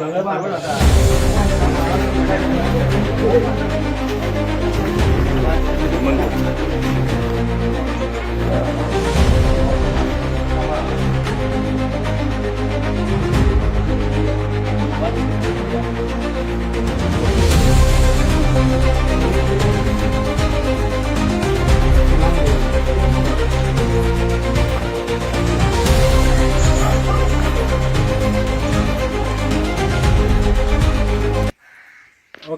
हांव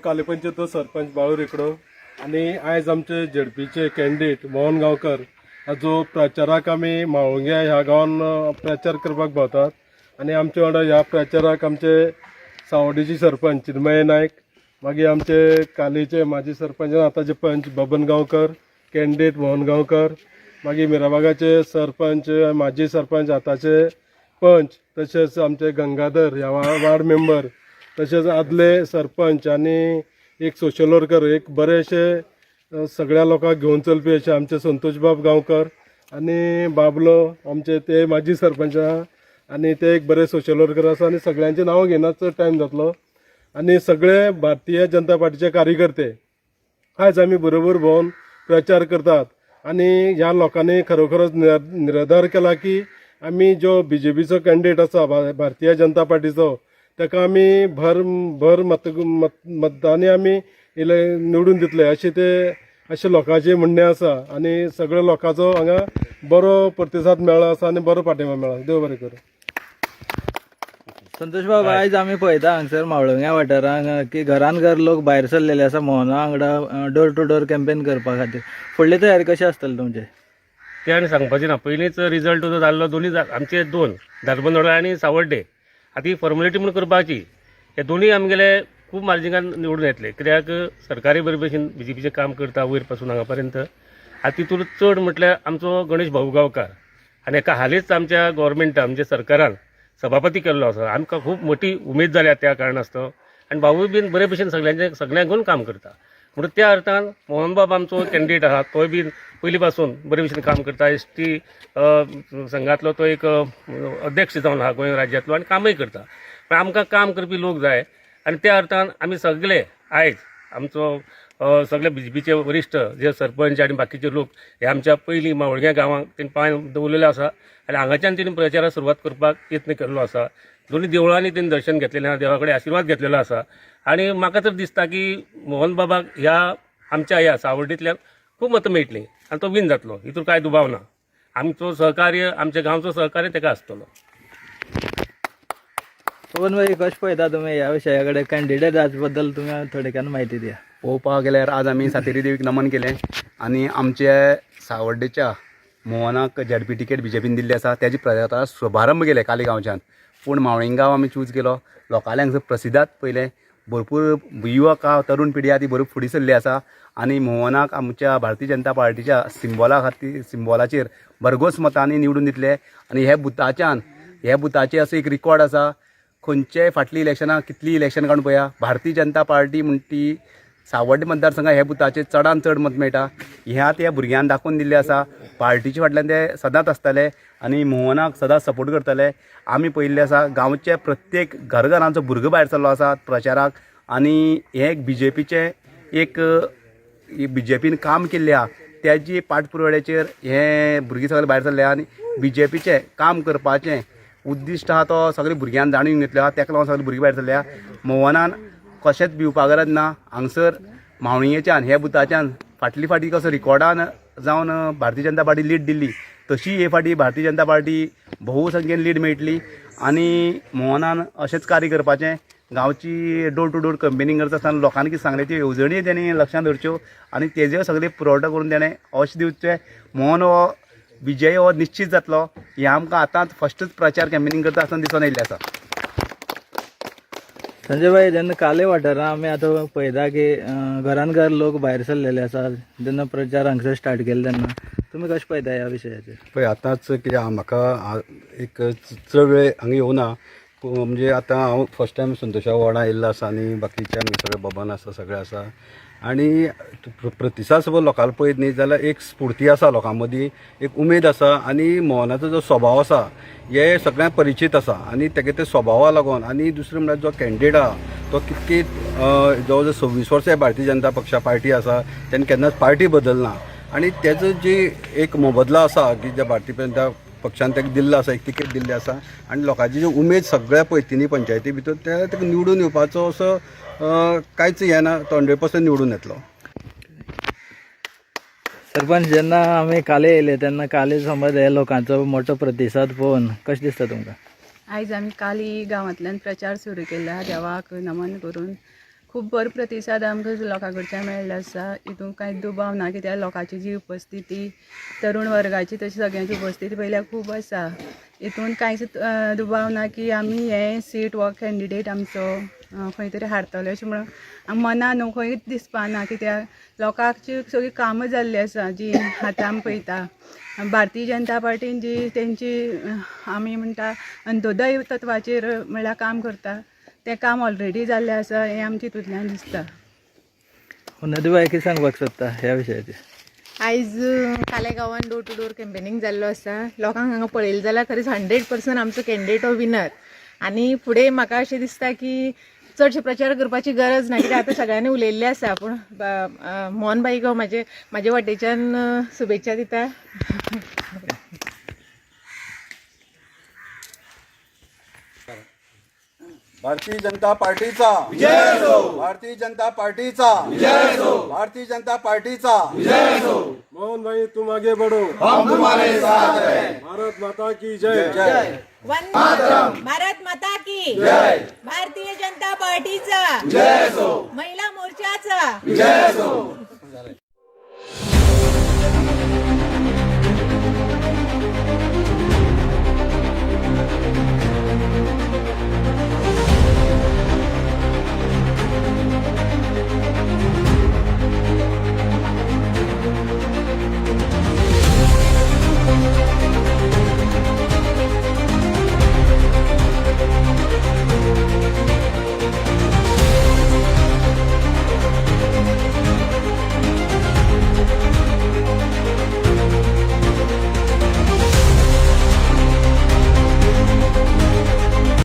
कालेपंचायत सरपंच बाळू रेकडो आनी आयज आमचे झेडपीचे कॅन्डिडेट मोहन गांवकर हाजो प्रचाराक आमी माळुंग्या ह्या गांवान प्रचार करपाक भोंवतात. आनी आमचे वांगडा ह्या प्रचाराक आमचे सावडीचे सरपंच चिन्मय नायक मागीर आमचे कालेचे माजी सरपंच आताचे आतांचे पंच बबन गांवकर कॅन्डिडेट मोहन गांवकर मागीर मिराबागाचे सरपंच माजी सरपंच आतांचे पंच तशेंच आमचे गंगाधर ह्या वार्ड मेंबर तशेंच आदले सरपंच आनी एक सोशल वर्कर एक बरेशे सगळ्या लोकांक घेवन चलपी अशें आमचे संतोष बाब गांवकर आनी बाबलो आमचे ते माजी सरपंच आहा आनी ते एक बरे सोशल वर्कर आसा आनी सगळ्यांची नांवां घेनाच टायम जातलो. आनी सगळे भारतीय जनता पार्टीचे कार्यकर्ते आयज आमी बरोबर भोवन प्रचार करतात. आनी ह्या लोकांनी खरोखरच निर- निर्धार केला की आमी जो बी जे पीचो कॅन्डिडेट आसा भा- भारतीय जनता पार्टीचो ताका आमी भर भर मत मत मतदानी आमी इले निवडून दितले. अशें ते अशें लोकांचें म्हणणें आसा. आनी सगळ्या लोकांचो हांगा बरो प्रतिसाद मेळ्ळो आसा आनी बरो पाठिंबो मेळ्ळा. देव बरें करूं. संतोष बाब आयज आमी पळयता हांगसर मावळंग्या वाठारांत की घरान घर लोक भायर सरलेले आसा मोहना वांगडा डोर टू डोर कॅम्पेन करपा खातीर. फुडली तयारी कशी आसतली तुमचे? ते आनी सांगपाचें ना. पयलींच रिजल्ट जो जाल्लो दोनी आमचे दोन धारबंदोडा आनी सावर्डे. आतां ही फॉर्मेलिटी म्हणून करपाची हे दोनूय आमगेले खूब मार्जिनान निवडून येतले. कित्याक सरकारी बरे भशेन बी जे पीचें काम करता वयरपासून हांगा पर्यंत आतां तितून चड म्हटल्यार आमचो गणेश भाऊ गांवकार. आनी हाका हालींच आमच्या गव्हर्मेंटान म्हणजे सरकारान सभापती केल्लो आसा. आमकां खूब मोठी उमेद जाल्या त्या कारणास्तव. आनी भाऊय बीन बरे भशेन सगळ्यांचे सगळ्यांक घेवन काम करता. त्या अर्थान मोहनबाब आमचो कॅन्डिडेट आहा तोय बीन पयलीं पासून बरे भशेन काम करता. एस टी संघातलो तो एक अध्यक्ष जावन आहा गोंय राज्यांतलो आनी कामय करता. पण आमकां काम करपी लोक जाय. आनी त्या अर्थान आमी सगळे आयज आमचो सगळे बी जे पीचे वरिश्ठ जे सरपंच आनी बाकीचे लोक हे आमच्या पयलीं मावळग्या गांवांत तेणी पांय दवरलेले आसा आनी हांगाच्यान तेणी प्रचाराक सुरवात करपाक यत्न केल्लो आसा दोन्ही देवळांनी तेणी दर्शन घेतलेलें आसा देवा कडेन आशिर्वाद घेतलेलो आसा आनी म्हाका तर दिसता की मोहन बाबाक ह्या आमच्या ह्या सावर्डेंतल्यान खूब मतां मेळटलीं आनी तो विन जातलो. हितूर कांय दुबाव ना. आमचो सहकार्य आमच्या गांवचो सहकार्य ताका आसतलो पवन भाई कशें पळयता तुमी ह्या विशया कडेन कॅन्डिडेटबद्दल तुमी थोडक्यान म्हायती दिया. पळोवपाक गेल्यार आज आमी सातेरी देवीक नमन केलें. आनी आमचे सावर्डेच्या मोहनाक ZP ticket B J pin Delhi आसा. तेजी प्रजाता शुभारंभ केले कालिगांवच्यान. पूण मावळिंगांव आमी चूज केलो. लोकांनी प्रसिद्धात पयलें. भरपूर युवक हा तरूण पिढी आहा ती भरपूर फुडें सरली आसा. आनी मोहनाक आमच्या भारतीय जनता पार्टीच्या सिंबॉला खातीर सिंबॉलाचेर भरघोस मतांनी निवडून दितले. आनी हे बुथाच्यान हे बुथाचे असो एक रिकॉर्ड आसा. खंयचेय फाटली इलेक्शनां कितली इलेक्शन काडून पळया भारतीय जनता पार्टी म्हण ती सावड्डे मतदारसंघात हे बुथाचेर चडांत चड मत मेळटा. ह्या भुरग्यांक दाखोवन दिल्लें आसा पार्टीचे फाटल्यान ते सदांच आसताले आनी मोहनाक सदांच सपोर्ट करतले. आमी पळयल्लें आसा गांवचे प्रत्येक घरघरांचो भुरगो भायर सरलो आसा प्रचाराक आनी हे एक बी जे पीचें एक बी जे पीन काम केल्लें आहा त्याची पाठपुरवड्याचेर हे भुरगीं सगळे भायर सरले आनी बी जे पीचें काम करपाचें उद्दिश्ट आहा तो सगळे भुरग्यांक जाणून घेतलो आहा तेका लागून सगळे भुरगीं भायर सरल्या मोहनान कशेंच भिवपा गरज ना? हांगसर मावळियेच्यान हे बुताच्यान. फाटली फाटी कसो रिकॉर्डान जावन भारतीय जनता पार्टी लीड दिल्ली तशी हे फाटी भारतीय जनता पार्टी बहुसंख्येन लीड मेळटली. आनी मोहनान अशेंच कार्य करपाचें गांवची डोर टू डोर कंपेनींग करता आसतना लोकांनी कितें सांगलें त्यो येवजणी तेणी लक्षांत धरच्यो आनी तेजे सगळे पुरवठो करून तेणें अशें दिवचें मोहन हो विजय हो निश्चीत जातलो. हें आमकां आतांच फस्टच प्रचार कॅम्पेनींग करता आसतना दिसून येयल्लें आसा. संजय भाई जेन्ना काले वाठारांत आमी आतां पळयता की घरान घर लोक भायर सरलेले आसात जेन्ना प्रचार हांगसर स्टार्ट केले तेन्ना तुमी कशें पळयता ह्या विशयाचेर पळय आतांच कितें म्हाका एक चड वेळ हांगा येवना म्हणजे आतां हांव फर्स्ट टायम संतोशा वाडा येयल्लो आसा आनी बाकीच्या मिसळ बाबान बबन आसा सगळे आसा आनी प्रतिसाद समज लोकांना पळयत न्ही जाल्यार एक स्फूर्ती आसा लोकां मदीं एक उमेद आसा आनी मोहनाचो जो स्वभाव आसा हे सगळ्यांक परिचीत आसा आनी तेगे ते स्वभावा लागून आनी दुसरें म्हणल्यार जो कॅन्डिडेट आहा तो कितकी जवळ जवळ सव्वीस वर्सां भारतीय जनता पक्षा पार्टी आसा तेन्ना केन्नाच पार्टी बदलना. आनी तेजो जी एक मोबदलो आसा की ज्या भारतीय जनता पक्षान ताका दिल्लो आसा एक तिकेट दिल्ली आसा आनी लोकांची जी उमेद सगळ्या तिनी पंचायती भितर त्या ताका निवडून येवपाचो असो कांयच हें ना तो हंड्रेड पर्संट निवडून येतलो. सरपंच जेन्ना आमी काले येयले तेन्ना काले समज हे लोकांचो मोठो प्रतिसाद पळोवन कशें दिसता तुमकां आयज आमी काली गांवांतल्यान प्रचार सुरू केला देवाक नमन करून. खूब बरो प्रतिसाद आमकां लोकां कडच्यान मेळ्ळो आसा हितून कांय दुबाव ना कित्याक लोकांची जी उपस्थिती तरूण वर्गाची तशी सगळ्यांची उपस्थिती पयल्यार खूब आसा. हितून कांयच दुबाव ना की आमी हें सीट हो कॅन्डिडेट आमचो खंय तरी हारतले अशें म्हणून मनान न्हू खंयच दिसपाना कित्याक लोकांची सगळीं कामां जाल्ली आसा जी आतां आमी पळयता. भारतीय जनता पार्टीन जी तेंची आमी म्हणटा अंत्योदय तत्वाचेर म्हळ्यार काम करता. तें काम ऑलरेडी जाल्लें आसा हें आमच्या हितूंतल्यान दिसता. नदीबाई कितें सांगपाक सोदता ह्या विशयाचेर आयज गांवान डोर टू डोर कॅम्पेनींग जाल्लो आसा लोकांक हांगा पळयलें जाल्यार खरेंच हंड्रेड पर्संट आमचो कॅन्डिडेट हो विनर आनी फुडें म्हाका अशें दिसता की चडशे प्रचार करपाची गरज ना कित्याक आतां सगळ्यांनी उलयल्लें आसा पूण मोहन बाई गो म्हाजे म्हाजे वाटेच्यान शुभेच्छा दिता. भारतीय जनता पार्टीचा. भारतीय जनता पार्टीचा. भारतीय जनता पार्टीचा. मोहन भाई तुम आगे बढ़ो. हम तुम्हारे साथ हैं. भारत माता की जय. भारत माता की. भारतीय जनता पार्टीचा. महिला मोर्चाचा.